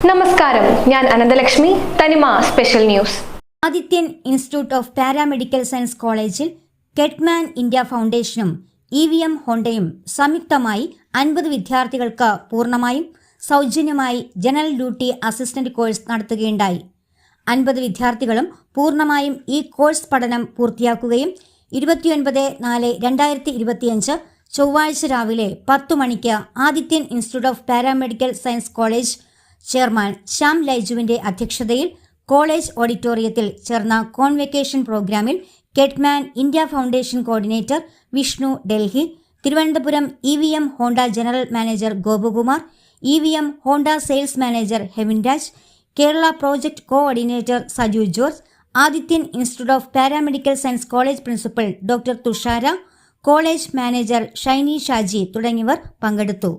നമസ്കാരം. ഞാൻ Ananthalakshmi Thanima special news. Adithyan institute of paramedical science കോളേജിൽ കെറ്റ്മാൻ ഇന്ത്യ ഫൗണ്ടേഷനും ഇ വി എം ഹോണ്ടയും സംയുക്തമായി അൻപത് വിദ്യാർത്ഥികൾക്ക് പൂർണമായും സൗജന്യമായി ജനറൽ ഡ്യൂട്ടി അസിസ്റ്റന്റ് കോഴ്സ് നടത്തുകയുണ്ടായി. അൻപത് വിദ്യാർത്ഥികളും പൂർണമായും ഈ കോഴ്സ് പഠനം പൂർത്തിയാക്കുകയും ഇരുപത്തിയൊൻപത് നാല് രണ്ടായിരത്തി ഇരുപത്തിയഞ്ച് ചൊവ്വാഴ്ച രാവിലെ പത്തു മണിക്ക് Adithyan institute of paramedical science college chairman Shyam ലൈജുവിന്റെ അധ്യക്ഷതയിൽ കോളേജ് ഓഡിറ്റോറിയത്തിൽ ചേർന്ന കോൺവെക്കേഷൻ പ്രോഗ്രാമിൽ Ketman India foundation coordinator Vishnu Delhi Thiruvananthapuram E V M Honda general manager Gopakumar E V M Honda sales manager Hevin Raj Kerala project coordinator Saju George Adithyan institute of paramedical science college principal doctor Thushara college manager Shiny Shaji തുടങ്ങിയവർ പങ്കെടുത്തു.